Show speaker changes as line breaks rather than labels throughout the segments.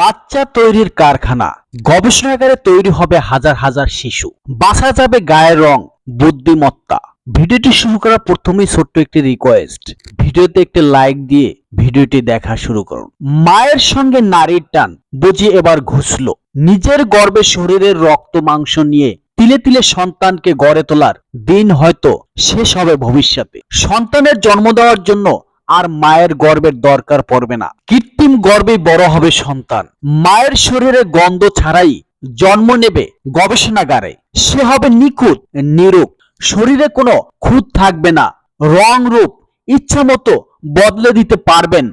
বাচ্চা তৈরির কারখানা। গবেষণাগারে তৈরি হবে হাজার হাজার শিশু। বাঁচা যাবে গায়ের রং, বুদ্ধিমত্তা। ভিডিওটি শুরু করার প্রথমেই ছোট্ট একটি রিকোয়েস্ট ভিডিওতে একটি লাইক দিয়ে ভিডিওটি দেখা শুরু করুন। মায়ের সঙ্গে নারীর টান বুঝি এবার ঘুষলো। নিজের গর্বে শরীরের রক্ত মাংস নিয়ে তিলে তিলে সন্তানকে গড়ে তোলার দিন হয়তো শেষ হবে ভবিষ্যতে। সন্তানের জন্ম দেওয়ার জন্য আর মায়ের গর্বের দরকার পড়বে না। কৃত্রিম গর্বে বড় হবে সন্তান। মায়ের শরীরে গন্ধ ছাড়াই জন্ম নেবে গবেষণাগারে। সে হবে নিখুঁত নিরূপ শরীরে কোনো খুঁত থাকবে না। রং রূপ, ইচ্ছা মতো বদলে দিতে পারবেন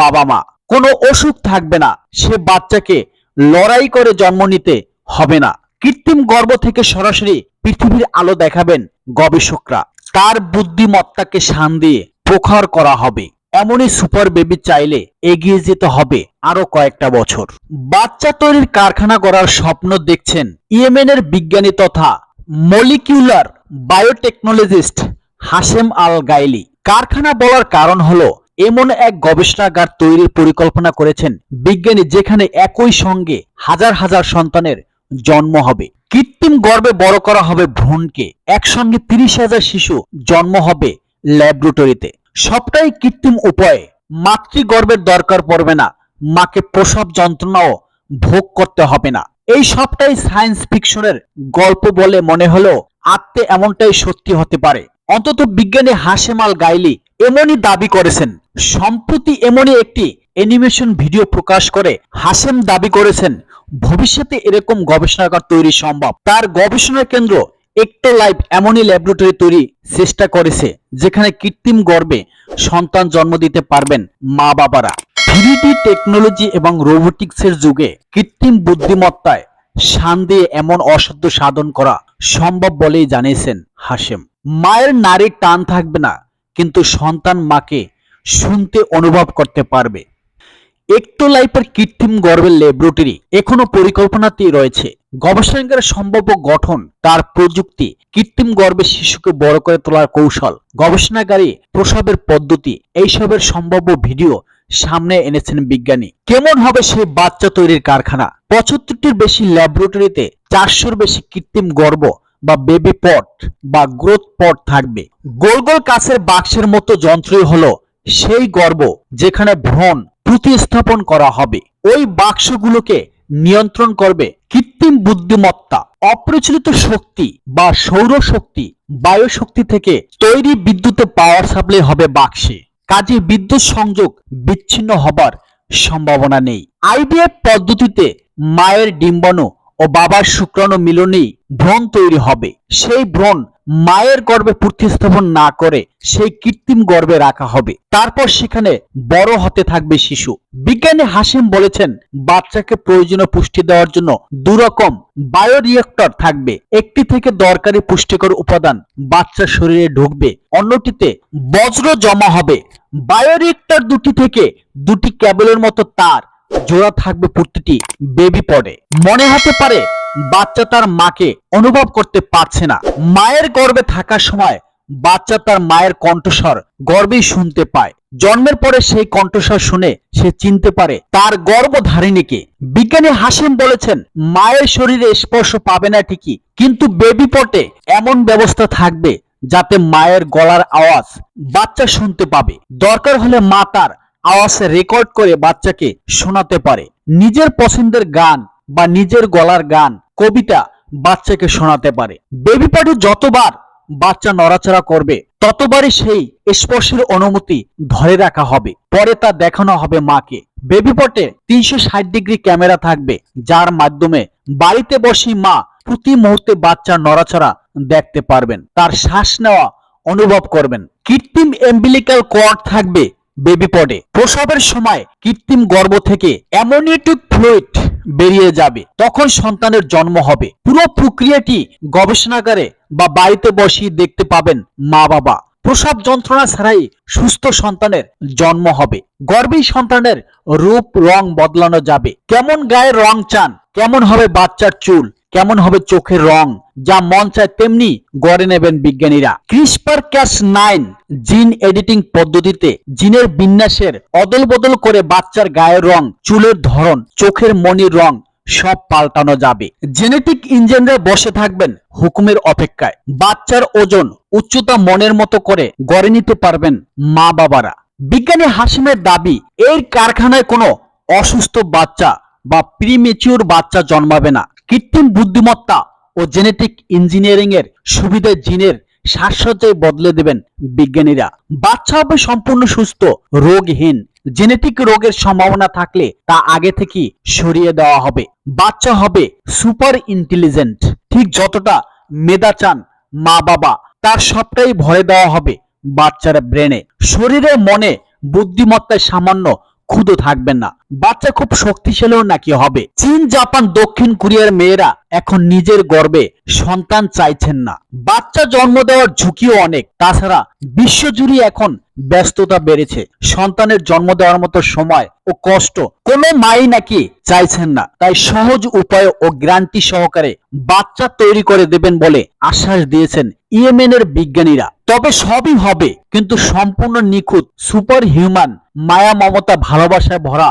বাবা মা। কোনো অসুখ থাকবে না। সে বাচ্চাকে লড়াই করে জন্ম নিতে হবে না। কৃত্রিম গর্ভ থেকে সরাসরি পৃথিবীর আলো দেখাবেন গবেষকরা। তার বুদ্ধিমত্তাকে শান দিয়ে প্রখর করা হবে। এমনই সুপার বেবি চাইলে এগিয়ে যেতে হবে আরও কয়েকটা বছর। বাচ্চা তৈরির কারখানা করার স্বপ্ন দেখছেন ইয়েমেনের বিজ্ঞানী তথা molecular biotechnologist Hashem Al Ghaili কারখানা বলার কারণ হলো, এমন এক গবেষণাগার তৈরির পরিকল্পনা করেছেন বিজ্ঞানী যেখানে একই সঙ্গে হাজার হাজার সন্তানের জন্ম হবে। কৃত্রিম গর্বে বড় করা হবে ভ্রূণকে, একসঙ্গে তিরিশ হাজার শিশু জন্ম হবে ল্যাবরেটরিতে। সবটাই কৃত্রিম উপায়ে। মাতৃগর্ভের দরকার পড়বে না। মাকে প্রসব যন্ত্রণাও ভোগ করতে হবে না। এই সবটাই সায়েন্স ফিকশনের গল্প বলে মনে হলো আত্মে এমনটাই সত্যি হতে পারে। অন্তত বিজ্ঞানী হাসেমাল গাইলি এমনই দাবি করেছেন। সম্প্রতি এমনই একটি অ্যানিমেশন ভিডিও প্রকাশ করে হাসেম দাবি করেছেন, ভবিষ্যতে এরকম গবেষণাগার তৈরি সম্ভব। তার গবেষণা কেন্দ্র লাইফ এমনই ল্যাবরেটরি তৈরি চেষ্টা করেছে, যেখানে কৃত্রিম গর্ভে সন্তান জন্ম দিতে পারবেন মা বাবারা। থ্রিডি টেকনোলজি এবং রোবোটিক্সের যুগে কৃত্রিম বুদ্ধিমত্তায় শান দিয়ে এমন অসাধ্য সাধন করা সম্ভব বলেই জানিয়েছেন হাসেম মায়ের নারীর টান থাকবে না, কিন্তু সন্তান মাকে শুনতে অনুভব করতে পারবে। একটো লাইফের কৃত্রিম গর্ভের ল্যাবরেটরি এখনও পরিকল্পনাতেই রয়েছে। গবেষণাগারের সম্ভাব্য গঠন, তার প্রযুক্তি, কৃত্রিম গর্ভে শিশুকে বড় করে তোলার কৌশল, গবেষণাগারে প্রসবের পদ্ধতি, এইসবের সম্ভাব্য ভিডিও সামনে এনেছেন বিজ্ঞানী। কেমন হবে সেই বাচ্চা তৈরির কারখানা? পঁচাত্তরটির বেশি ল্যাবরেটরিতে চারশোর বেশি কৃত্রিম গর্ভ বা বেবি পট বা গ্রোথ পট থাকবে। গোল গোল কাছের বাক্সের মতো যন্ত্রই হলো সেই গর্ব যেখানে ভ্রণ প্রতিস্থাপন করা হবে। ওই বাক্সগুলোকে নিয়ন্ত্রণ করবে কৃত্রিম বুদ্ধিমত্তা, অপ্রচলিত শক্তি বা সৌর শক্তি বায়ু শক্তি থেকে তৈরি বিদ্যুতে পাওয়ার সাপ্লাই হবে বাক্সে। কাজে বিদ্যুৎ সংযোগ বিচ্ছিন্ন হবার সম্ভাবনা নেই। আইভিএফ পদ্ধতিতে মায়ের ডিম্বাণু ও বাবার শুক্রাণু মিলনেই ভ্রণ তৈরি হবে। সেই ভ্রণ মায়ের গর্ভে প্রতিস্থাপন না করে সেই কৃত্রিম গর্ভে রাখা হবে। তারপর সেখানে বড় হতে থাকবে শিশু। বিজ্ঞানী হাসিম বলেছেন, বাচ্চাকে প্রয়োজনীয় পুষ্টি দেওয়ার জন্য দুরকম বায়োরিয়েক্টর থাকবে। একটি থেকে দরকারি পুষ্টিকর উপাদান বাচ্চার শরীরে ঢুকবে। অন্যটিতে বজ্র জমা হবে। বায়োরিয়েক্টর দুটি থেকে দুটি ক্যাবেলের মতো তার জোড়া থাকবে প্রতিটি বেবি পডে মনে হতে পারে বাচ্চা তার মাকে অনুভব করতে পারছে না। মায়ের গর্ভে থাকার সময় বাচ্চা তার মায়ের কণ্ঠস্বর গর্বেই শুনতে পায়। জন্মের পরে সেই কণ্ঠস্বর শুনে সে চিনতে পারে, তার গর্ভধারিণীকে। বিজ্ঞানী হাসিম বলেছেন, মায়ের শরীরে স্পর্শ পাবে না ঠিকই, কিন্তু বেবি পটে এমন ব্যবস্থা থাকবে যাতে মায়ের গলার আওয়াজ বাচ্চা শুনতে পাবে। দরকার হলে মা তার আওয়াজ রেকর্ড করে বাচ্চাকে শোনাতে পারে। নিজের পছন্দের গান বা নিজের গলার গান, কবিতা বাচ্চাকে শোনাতে পারে। বেবি পার্টি যতবার বাচ্চা নড়াচড়া করবে, ততবারই সেই স্পর্শের অনুমতি ধরে রাখা হবে। পরে তা দেখানো হবে মাকে। বেবি পটে তিনশো ষাট ডিগ্রি ক্যামেরা থাকবে, যার মাধ্যমে বাড়িতে বসে মা প্রতি মুহূর্তে বাচ্চার নড়াচড়া দেখতে পারবেন, তার শ্বাস নেওয়া অনুভব করবেন। কৃত্রিম এম্বিলিক্যাল কর্ড থাকবে বেবি পটে প্রসবের সময় কৃত্রিম গর্ভ থেকে অ্যামোনিয়েটিক ফ্লুইড বেরিয়ে যাবে। তখন সন্তানের জন্ম হবে। পুরো প্রক্রিয়াটি গবেষণাগারে বা বাড়িতে বসিয়ে দেখতে পাবেন মা বাবা। প্রসব যন্ত্রণা ছাড়াই সুস্থ সন্তানের জন্ম হবে। গর্ভী সন্তানের রূপ রং বদলানো যাবে। কেমন গায়ের রং চান, কেমন হবে বাচ্চার চুল কেমন হবে চোখের রং? যা মন চায় তেমনি গড়ে নেবেন বিজ্ঞানীরা। CRISPR Cas nine gene editing পদ্ধতিতে জিনের বিন্যাসের অদল বদল করে বাচ্চার গায়ের রং, চুলের ধরন, চোখের মনির রং সব পাল্টানো যাবে। জেনেটিক ইঞ্জিনরা বসে থাকবেন হুকুমের অপেক্ষায়। বাচ্চার ওজন উচ্চতা মনের মতো করে গড়ে নিতে পারবেন মা বাবারা। বিজ্ঞানী হাসিমের দাবি এই কারখানায় কোনো অসুস্থ বাচ্চা বা প্রিমেচিউর বাচ্চা জন্মাবে না। কৃত্রিম বুদ্ধিমত্তা ও জেনেটিক ইঞ্জিনিয়ারিং এর সুবিধা জিনের সাজসজ্জায় বদলে দেবেন বিজ্ঞানীরা। বাচ্চা হবে সম্পূর্ণ সুস্থ, রোগহীন। জেনেটিক রোগের সম্ভাবনা থাকলে তা আগে থেকেই সরিয়ে দেওয়া হবে। বাচ্চা হবে সুপার ইন্টেলিজেন্ট ঠিক যতটা মেধা চান মা বাবা তার সবটাই ভরে দেওয়া হবে বাচ্চার ব্রেনে শরীরে, মনে, বুদ্ধিমত্তায় সামান্য ক্ষুদো থাকবেন না। বাচ্চা খুব শক্তিশালীও নাকি হবে। চীন, জাপান, দক্ষিণ কোরিয়ার মেয়েরা এখন নিজের গর্বে সন্তান চাইছেন না। বাচ্চা জন্ম দেওয়ার ঝুঁকিও অনেক। তাছাড়া বিশ্বজুড়ে এখন ব্যস্ততা বেড়েছে। সন্তানের জন্ম দেওয়ার মতো সময় ও কষ্ট কোনো মাই নাকি চাইছেন না। তাই সহজ উপায় ও গ্যারান্টি সহকারে বাচ্চা তৈরি করে দেবেন বলে আশ্বাস দিয়েছেন ইয়েমেনের বিজ্ঞানীরা। তবে সবই হবে, কিন্তু সম্পূর্ণ নিখুঁত সুপার হিউম্যান মায়া মমতা ভালোবাসায় ভরা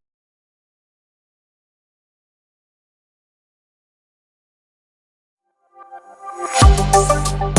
Thank you.